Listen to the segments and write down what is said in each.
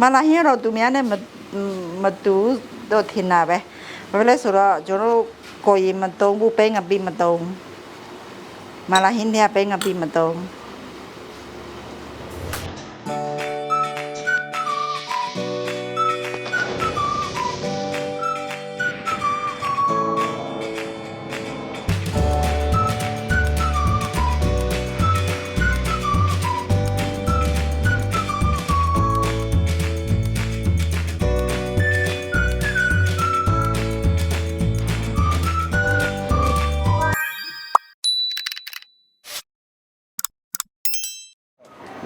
မလာဟင်းတော့သူများနဲ့မမတူတော့ထင်တာပဲဘာဖြစ်လဲဆိုတော့ကျွန်တော်တို့ကိုရင်မတုံးဘူးပဲငါပြီးမတုံးမလာဟင်းเนี่ยပဲငါပြီးမတုံး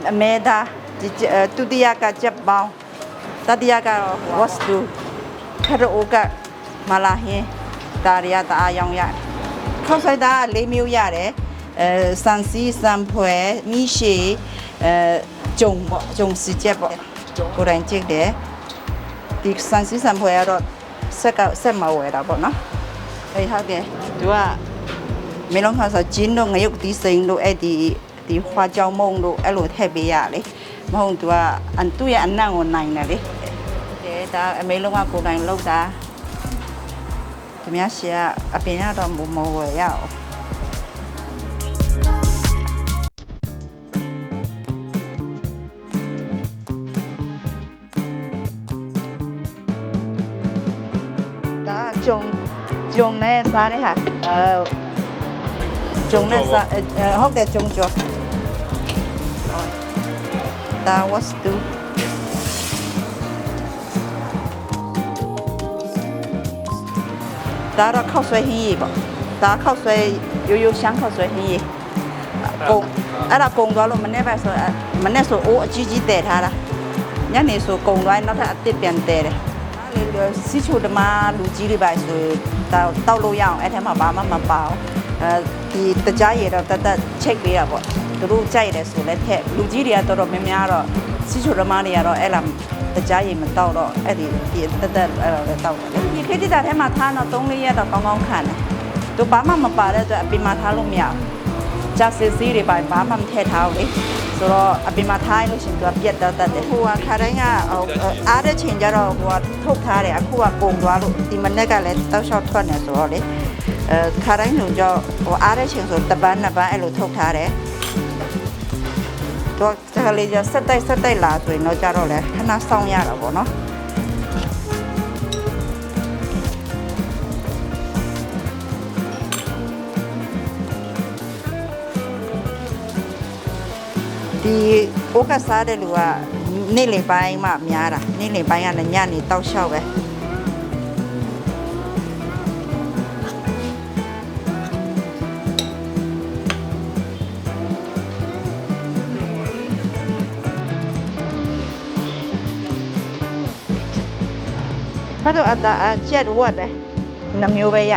အမေဒါဒီဒုတိယကချက်ပေါင်းတတိယကဝတ်တူခရအိုကမလာဟင်းဒါရီယာတအားရောင်ရခောက်ဆိုင်တာ၄မျိုးရတယ်အဲစန်စီစံဖွဲမိရှေအဲဂျုံပေါ့ဂျုံစီချက်ပေါ့ကိုယ်တိုင်ကြည့်တယ်ဒီစန်စီစံဖွဲကတော့ဆက်ကဆက်မဝဲတာပေါ့နော်အေးဟုတ်တယ်သူကမေလုံးခါဆိုဂျင်းတို့ငရုတ်တီးစိန်တို့အဲ့ဒီ ဒီခွာကြောင်မုံတို့အဲ့လိုထည့်ပေးရလေမဟုတ်သူကအန်သူ့ရဲ့အနံ့ကိုနိုင်တယ်လေတဲ့ဒါအမေလုံးကကိုယ်တိုင်လောက်တာဒီများရှေကအပင်ကတော့မမဝယ်ရအောင်ဒါဂျုံဂျုံနဲ့စားတဲ့ဟာအဲကျုံနဲ့စားအဲအဲဟုတ်တယ်ကျုံကျော် ဒါဝတ်တူဒါတော့ခောက်ဆွဲဟင်းရီပေါ့ဒါခောက်ဆွဲရိုးရိုးရှမ်းခောက်ဆွဲဟင်းရီကုန်အဲ့ဒါကုန်သွားလို့မနေ့ပဲဆိုအဲ့မနေ့ဆိုအိုးအကြီးကြီးတည်ထားတာညနေဆိုကုန်သွားရင်နောက်ထပ်အစ်စ်ပြန်တည်တယ်အဲ့လေစီချိုတမလူကြီးတွေပါဆိုတောက်တောက်လို့ရအောင်အဲ့ထဲမှာဘာမှမပါဘူးအဲဒီတကြားရတော့တတ်တတ်ချိတ်ပေးတာပေါ့ သူတို့ကြိုက်တယ်ဆိုလဲထက်လူကြီးတွေကတော်တော်များများတော့စီချိုရမတွေကတော့အဲ့လားတကြားရမတောက်တော့အဲ့ဒီဒီတတ်တတ်အဲ့လိုပဲတောက်တယ်ဒီခေတ္တတာထဲမှာထားတော့3 4ရက်တော့ကောင်းကောင်းခံတယ်သူဘာမှမပါတဲ့အတွက်အပြင်မှာထားလို့မရဘူးဂျာစစ်စီးတွေပါဘာမှမထည့်ထားဘူးလေဆိုတော့အပြင်မှာထားလို့ရှင်သူကပြက်တော့တတ်တယ်ဟိုကခါတိုင်းကဟိုအားတဲ့ချိန်ကျတော့ဟိုကထုတ်ထားတယ်အခုကပုံသွားလို့ဒီမနေ့ကလည်းတောက်လျှောက်ထွက်နေဆိုတော့လေအဲခါတိုင်းလူကြောဟိုအားတဲ့ချိန်ဆိုတပန်းနှစ်ပန်းအဲ့လိုထုတ်ထားတယ် တော့တကလေးကျဆက်တိုက်ဆက်တိုက်လာဆိုရင်တော့ကြတော့လေခဏစောင့်ရတာပေါ့နော်ဒီအိုကစားတဲ့လူကနေ့လေပိုင်းမှများတာနေ့လေပိုင်းကလည်းညနေတောက်လျှောက်ပဲ ဘာလို့အတာအချက်ဝတ်လဲနှမျိုးပဲရ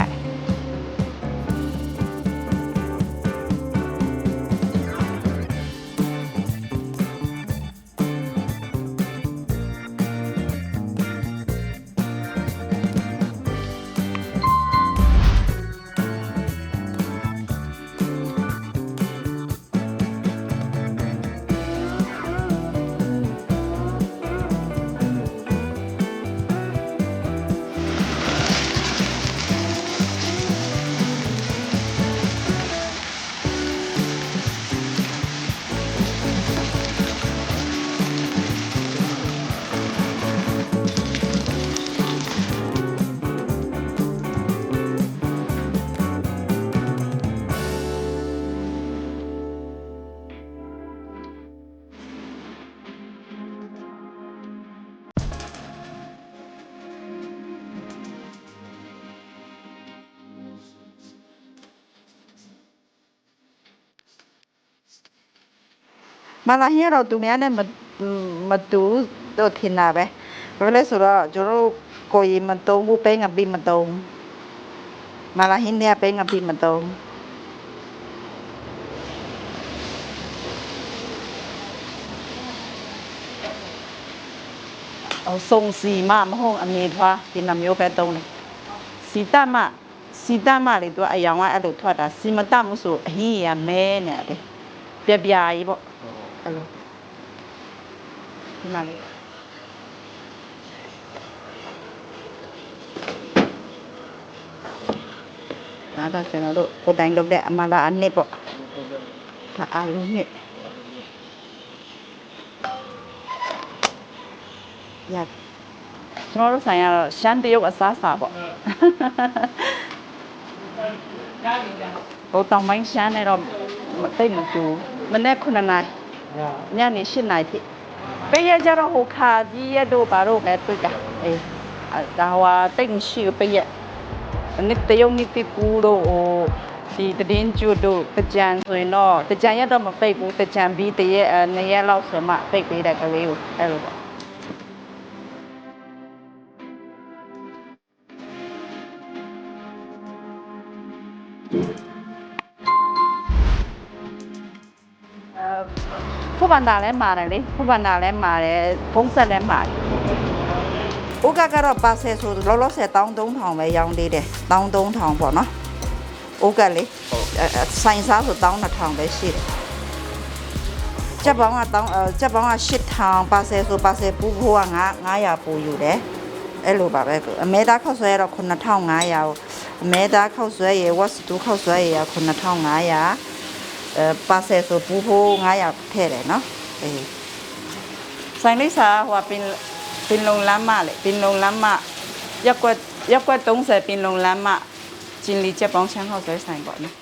မလာဟင်းတော့သူများနဲ့မမတူတော့ထင်တာပဲဘာလို့လဲဆိုတော့ကျွန်တော်တို့ကိုရင်မတုံးဘူးပဲငါပြီးမတုံးမလာဟင်းเนี่ยပဲငါပြီးမတုံးเอาทรงสีมามဟုတ်အမြင်ထွားဒီနှမျိုးပဲတုံးတယ်စီတမစီတမလေသူကအယောင်ကအဲ့လိုထွက်တာစီမတမှုဆိုအဟင်းရမဲနေတယ်ပြပြကြီးပေါ့ အဲ့လိုဒီမှာလေးဒါတော့ကျွန်တော်တို့ကိုတိုင်းလုပ်တဲ့အမလာအနစ်ပေါ့ဒါအာလုံးနဲ့ရကျွန်တော်တို့ဆိုင်ကတော့ရှမ်းတရုတ်အစားစာပေါ့ဟိုတောင်ပိုင်းရှမ်းနဲ့တော့တိတ်မတူမနေ့9နာရီ ညနေ10နာရီထိပေးရကြတော့ဟိုခါကြီးရတို့ဘာတို့ပဲတွေ့တာအေးအဲ့ဒါဟိုတိတ်မရှိဘူးပေးရနှစ်တရုတ်နှစ်တစ်ကူတို့ဟိုဒီတည်င်းကျွတ်တို့တကြံဆိုရင်တော့တကြံရက်တော့မပိတ်ဘူးတကြံပြီးတရက်အဲနှစ်ရက်လောက်ဆိုမှပိတ်ပေးတဲ့ကလေးကိုအဲ့လိုပေါ့ ဖုတ်ပန်တာလည်းမာတယ်လေဖုတ်ပန်တာလည်းမာတယ်ဖုံးဆက်လည်းမာတယ်ဥကကတော့ပါဆယ်ဆိုလောလောဆယ်13000ပဲရောင်းသေးတယ်13000ပေါ့နော်ဥကလေအဲအဲဆိုင်စားဆို12000ပဲရှိတယ်ကြက်ပေါင်းကတောင်းအဲကြက်ပေါင်းက8000ပါဆယ်ဆိုပါဆယ်ပူဖိုးက9 900ပူယူတယ်အဲ့လိုပါပဲအမဲသားခောက်ဆွဲကတော့9500အမဲသားခောက်ဆွဲရယ်ဝတ်စတူခောက်ဆွဲရယ်9500 အဲပါဆယ်ဆိုပူဖိုး900ထည့်တယ်နော်အေးဆိုင်လိပ်စာဟိုကပင်ပင်လုံလမ်းမလေပင်လုံလမ်းမရက်ကွက်ရက်ကွက်30ပင်လုံလမ်းမကျင်လီချက်ပေါင်းချမ်းဟောက်ဆွဲဆိုင်ပေါ့နော်